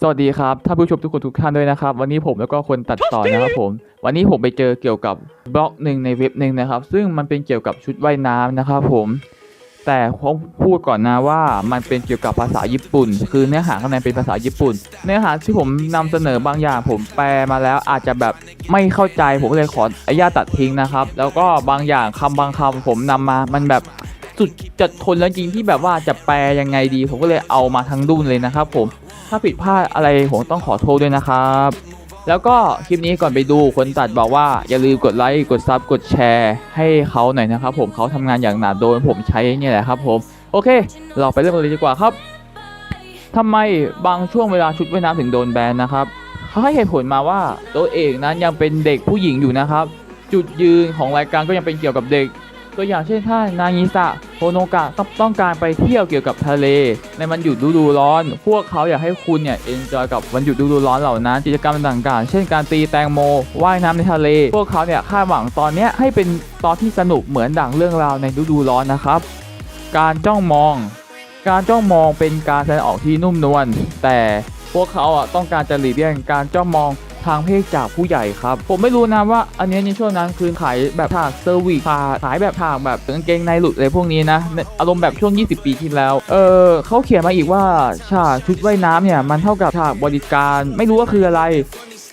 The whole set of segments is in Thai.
สวัสดีครับท่านผู้ชมทุกคนทุกท่านด้วยนะครับ วันนี้ผมแล้วก็คนตัดต่อนะครับผม วันนี้ผมไปเจอเกี่ยวกับบล็อกหนึ่งในเว็บหนึ่งนะครับ ซึ่งมันเป็นเกี่ยวกับชุดว่ายน้ำนะครับผม แต่ผมพูดก่อนนะว่ามันเป็นเกี่ยวกับภาษาญี่ปุ่น คือเนื้อหาข้างในเป็นภาษาญี่ปุ่น เนื้อหาที่ผมนำเสนอบางอย่างผมแปลมาแล้วอาจจะแบบไม่เข้าใจผมก็เลยขออนุญาตตัดทิ้งนะครับ แล้วก็บางอย่างคำบางคำผมนำมา มันแบบสุดจัดทนแล้วจริงที่แบบว่าจะแปลยังไงดี ผมก็เลยเอามาทั้งดุนเลยนะครับผม ถ้าผิดพลาดอะไรผมต้องขอโทษด้วยนะครับ แล้วก็คลิปนี้ก่อนไปดูคนตัดบอกว่าอย่าลืมกดไลค์กดซับกดแชร์ ให้เขาหน่อยนะครับ ผมเขาทำงานอย่างหนาโดนผมใช้เนี่ยแหละครับผมโอเค เราไปเริ่มกันเลยดีกว่าครับทำไมบางช่วงเวลาชุดว่ายน้ำถึงโดนแบนนะครับเขาให้เหตุผลมาว่าตัวเอกนั้นยังเป็นเด็กผู้หญิงอยู่นะครับ จุดยืนของรายการก็ยังเป็นเกี่ยวกับเด็ก ตัวอย่างเช่นถ้านางิสะโฮโนกะต้องต้องการไปเที่ยวเกี่ยวกับทะเล ในวันหยุดฤดูร้อน พวกเขาอยากให้คุณเนี่ยเอนจอยกับวันหยุดฤดูร้อนเหล่านั้น กิจกรรมต่างๆ เช่นการตีแตงโม ว่ายน้ำในทะเล พวกเขาเนี่ยคาดหวังตอนเนี้ยให้เป็นตอนที่สนุกเหมือนดังเรื่องราวในฤดูร้อนนะครับ การจ้องมอง การจ้องมองเป็นการแสดงออกที่นุ่มนวลแต่พวกเขาอะต้องการจะหลีกเลี่ยงการจ้องมอง ทางเพศจากผู้ใหญ่ครับ ผมไม่รู้นะว่าอันนี้ในช่วงนั้นคือขายแบบฉากเซอร์วิสขายแบบฉากแบบกางเกงในหลุดอะไรพวกนี้นะ อารมณ์แบบช่วง 20 ปีที่แล้ว เออเขาเขียนมาอีกว่าฉากชุดว่ายน้ำเนี่ยมันเท่ากับฉากบริการไม่รู้ว่าคืออะไร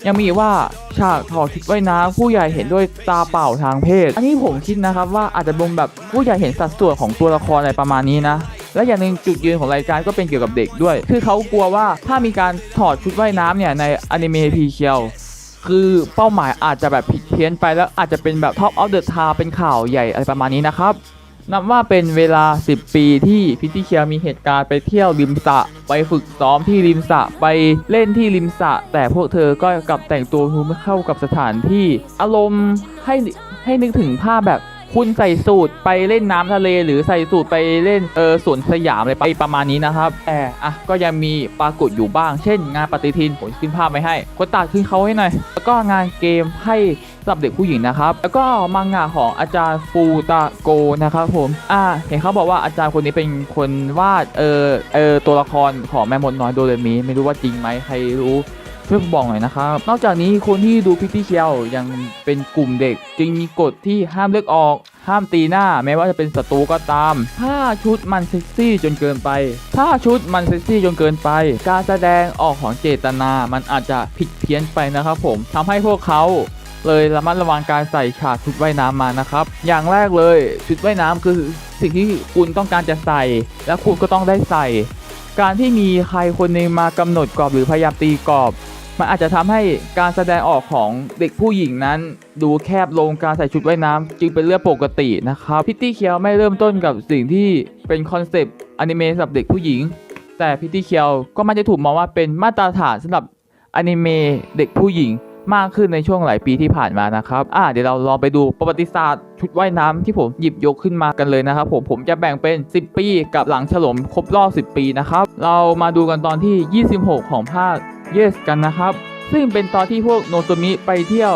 ยังมีว่าฉากถอดชุดว่ายน้ำผู้ใหญ่เห็นด้วยตาเปล่าทางเพศ อันนี้ผมคิดนะครับว่าอาจจะบ่งแบบผู้ใหญ่เห็นสัดส่วนของตัวละครอะไรประมาณนี้นะ และอย่างหนึ่งจุดยืนของรายการก็เป็นเกี่ยวกับเด็กด้วย คือเขากลัวว่าถ้ามีการถอดชุดว่ายน้ำเนี่ยในอนิเมะพีเคียวคือเป้าหมายอาจจะแบบผิดเพี้ยนไปแล้วอาจจะเป็นแบบ Top of the Town เป็นข่าวใหญ่อะไรประมาณนี้นะครับนับว่าเป็นเวลา 10 ปีที่พิติเคียมีเหตุการณ์ไปเที่ยวริมสะ ไปฝึกซ้อมที่ริมสะ ไปเล่นที่ริมสะ แต่พวกเธอก็กลับแต่งตัวไม่เข้ากับสถานที่ อารมณ์ให้ให้นึกถึงภาพแบบ คุณใส่สูตรไปเล่นน้ำทะเล หรือใส่สูตรไปเล่นเออสวนสยามอะไรไปประมาณนี้นะครับแต่อะก็ยังมีปรากฏอยู่บ้าง เช่น งานปฏิทินผมขึ้นภาพไว้ให้คนตัดขึ้นเขาให้หน่อยแล้วก็งานเกมให้สำหรับเด็กผู้หญิงนะครับ แล้วก็มังงะของอาจารย์ฟูตาโกนะครับผมอ่าเห็นเขาบอกว่าอาจารย์คนนี้เป็นคนวาดเออเออตัวละครของแม่มดน้อยโดเรมีไม่รู้ว่าจริงไหมใครรู้ ช่วยบอกหน่อยนะครับ นอกจากนี้คนที่ดูพิตตี้เคียวยังเป็นกลุ่มเด็ก จึงมีกฎที่ห้ามเลือกออก ห้ามตีหน้าแม้ว่าจะเป็นศัตรูก็ตาม ถ้าชุดมันเซ็กซี่จนเกินไป ถ้าชุดมันเซ็กซี่จนเกินไป การแสดงออกของเจตนา มันอาจจะผิดเพี้ยนไปนะครับผมทำให้พวกเขาเลยระมัดระวังการใส่ฉากชุดว่ายน้ำมานะครับ อย่างแรกเลยชุดว่ายน้ำคือสิ่งที่คุณต้องการจะใส่ และคุณก็ต้องได้ใส่ การที่มีใครคนหนึงมากำหนดกรอบหรือพยายามตีกรอบ มันอาจจะทำให้การแสดงออกของเด็กผู้หญิงนั้น ดูแคบลงการใส่ชุดว่ายน้ำจึงเป็นเรื่องปกตินะครับพิตตี้เคียวไม่เริ่มต้นกับสิ่งที่เป็นคอนเซปต์อนิเมะสำหรับเด็กผู้หญิง แต่พิตตี้เคียวก็มันจะถูกมองว่าเป็นมาตรฐานสำหรับอนิเมะเด็กผู้หญิงมากขึ้นในช่วงหลายปีที่ผ่านมานะครับ อ่าเดี๋ยวเราลองไปดูประวัติศาสตร์ชุดว่ายน้ำที่ผมหยิบยกขึ้นมากันเลยนะครับ ผม ผมจะแบ่งเป็น 10 ปี กับหลังฉลองครบรอบ 10 ปีนะครับ เรามาดูกันตอนที่ 26 ของภาค Yes กันนะครับ ซึ่งเป็นตอนที่พวกโนโตมิไปเที่ยว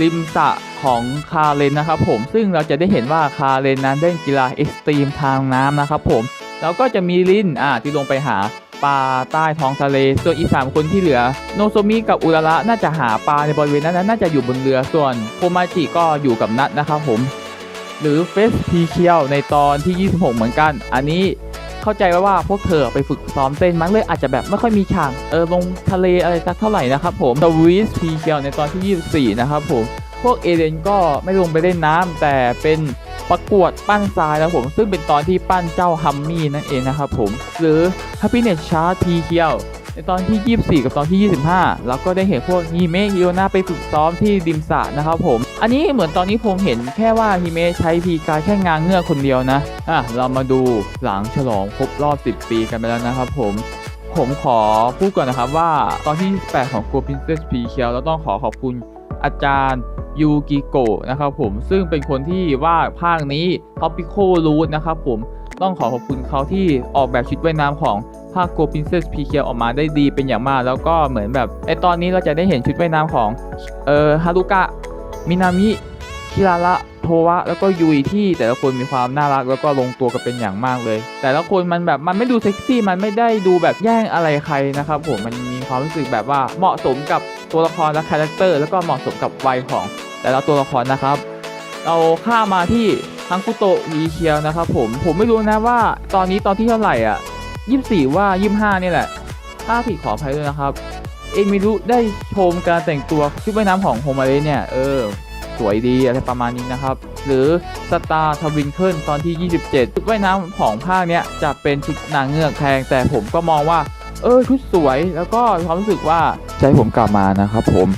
ริมสระของคาเรนนะครับผมซึ่งเราจะได้เห็นว่าคาเรนนั้นเล่นกีฬาเอ็กซ์ตรีมทางน้ำนะครับผมแล้วก็จะมีลินอ่าที่ลงไปหาปลาใต้ท้องทะเล ส่วนอีกสามคนที่เหลือ โนโซมิกับอุระระน่าจะหาปลาในบริเวณนั้นน่าจะอยู่บนเรือส่วนโคมาจิก็อยู่กับนัทนะครับผม หรือเฟสพีเคียวในตอนที่ 26 เหมือนกัน อันนี้ เข้าใจว่าพวกเธอไปฝึกซ้อมเต้นมันเลยอาจจะแบบไม่ค่อยมีฉากเออลงทะเลอะไรสักเท่าไหร่นะครับผมสวิสพีเคียวในตอนที่ 24 นะครับผมพวกเอเดนก็ไม่ลงไปเล่นน้ำแต่เป็นประกวดปั้นทรายนะผม ซึ่งเป็นตอนที่ปั้นเจ้าฮัมมี่นั่นเองนะครับผม หรือ Happiness Chart พีเคียว ตอนที่ 24 กับตอนที่ 25 แล้วก็ได้เห็นพวกฮิเมะฮิโอนาไปฝึกซ้อมที่ดิมสระนะครับผม อันนี้เหมือนตอนนี้ผมเห็นแค่ว่าฮิเมะใช้พีการแค่งางเงือกคนเดียวนะ อะ เรามาดูหลังฉลองครบรอบ 10 ปีกันไปแล้วนะครับผมผมขอพูดก่อนนะครับว่าตอนที่ 8 ของ Go Princess p เคียวเราต้องขอขอบคุณอาจารย์ยูกิโกะนะครับผมซึ่งเป็นคนที่วาดภาคนี้ Topico Root นะครับผมต้องขอขอบคุณเขาที่ออกแบบชุดว่ายน้ำของ ภาค Go Princess p เคียวออกมาได้ดีเป็นอย่างมาก แล้วก็เหมือนแบบไอตอนนี้เราจะได้เห็นชุดว่ายน้ำของเอ่อฮารุกะมินามิคิราระโทวะแล้วก็ยุยที่แต่ละคนมีความน่ารักแล้วก็ลงตัวกันเป็นอย่างมากเลย แต่ละคนมันแบบมันไม่ดูเซ็กซี่มันไม่ได้ดูแบบแย่งอะไรใครนะครับผมมันมีความรู้สึกแบบว่าเหมาะสมกับตัวละครและคาแรคเตอร์แล้วก็เหมาะสมกับวัยของแต่ละตัวละครนะครับ เราข้ามมาที่ทังคุโตะวีเคียวนะครับผมผมไม่รู้นะว่าตอนนี้ตอนที่เท่าไหร่อะ 24 ว่า 25 นี่แหละ ถ้าผิดขออภัยด้วยนะครับ เอมิรุได้ชมการแต่งตัวชุดว่ายน้ำของโฮมาเรเนี่ย เออ สวยดีอะไรประมาณนี้นะครับ หรือสตาร์ทวินเคิลตอนที่ 27 ชุดว่ายน้ำของภาคเนี้ยจะเป็นชุดนางเงือกแพงแต่ผมก็มองว่า เออชุดสวยแล้วก็ความรู้สึกว่าใจผมกลับมานะครับผม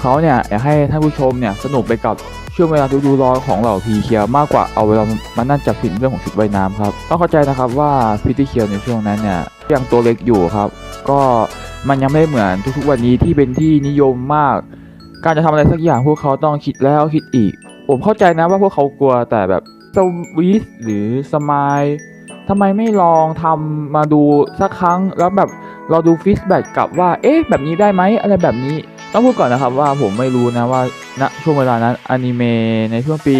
เขาเนี่ยอยากให้ท่านผู้ชมเนี่ยสนุกไปกับ ช่วงเวลาดูดูร้อนของเหล่าพีเคียวมากกว่าเอาเวลามานั่งจับผิดเรื่องของชุดว่ายน้ำครับต้องเข้าใจนะครับว่าพิธีเคียวในช่วงนั้นเนี่ยยังตัวเล็กอยู่ครับ ก็มันยังไม่เหมือนทุกๆวันนี้ที่เป็นที่นิยมมาก การจะทำอะไรสักอย่างพวกเขาต้องคิดแล้วคิดอีก ผมเข้าใจนะว่าพวกเขากลัวแต่แบบสวีทหรือสมายทำไมไม่ลองทำมาดูสักครั้งแล้วแบบเราดูฟีดแบ็กกลับว่าเอ๊ะแบบนี้ได้ไหมอะไรแบบนี้ ต้องพูดก่อนนะครับว่าผมไม่รู้นะว่าณช่วงเวลานั้นอนิเมะในช่วงปี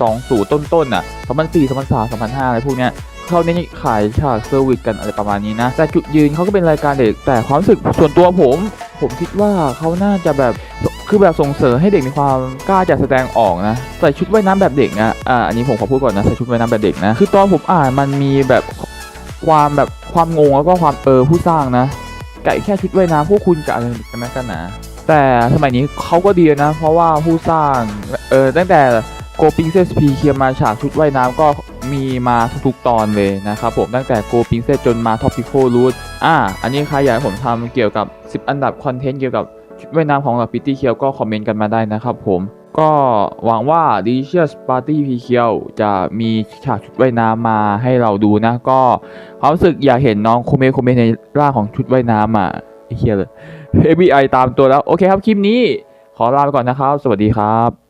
20 ต้นๆน่ะ2004 2003 2005 อะไรพวกเนี้ยเขาเน้นขายฉากเซอร์วิสกันอะไรประมาณนี้นะ แต่จุดยืนเขาก็เป็นรายการเด็ก แต่ความรู้สึกส่วนตัวผม ผมคิดว่าเขาน่าจะแบบคือแบบส่งเสริมให้เด็กมีความกล้าจะแสดงออกนะใส่ชุดว่ายน้ำแบบเด็กนะอ่าอันนี้ผมขอพูดก่อนนะใส่ชุดว่ายน้ำแบบเด็กนะคือตอนผมอ่านมันมีแบบความแบบความงงแล้วก็ความเออผู้สร้างนะไก่แค่ชุดว่ายน้ำพวกคุณกับอะไรกันนะกันนะ แต่สมัยนี้เขาก็ดีนะ เพราะว่าผู้สร้างเออตั้งแต่โกปิงเซสพีเคียมาฉากชุดว่ายน้ำก็มีมาทุกๆตอนเลยนะครับผมตั้งแต่โกปิงเซจนมาท็อปพิโครูทอ่าอันนี้ใครอยากให้ผมทำเกี่ยวกับ 10 อันดับคอนเทนต์เกี่ยวกับชุดว่ายน้ำของเหล่าพิตตี้เคียวก็คอมเมนต์กันมาได้นะครับผม ก็หวังว่า Delicious Party พีเคียวจะมีฉากชุดว่ายน้ำมาให้เราดูนะ ก็ความรู้สึกอยากเห็นน้องโคเมโคเมในร่างของชุดว่ายน้ำอะ ไอ้เฮียเลย FBI ตามตัวแล้ว โอเคครับ คลิปนี้ขอลาไปก่อนนะครับ สวัสดีครับ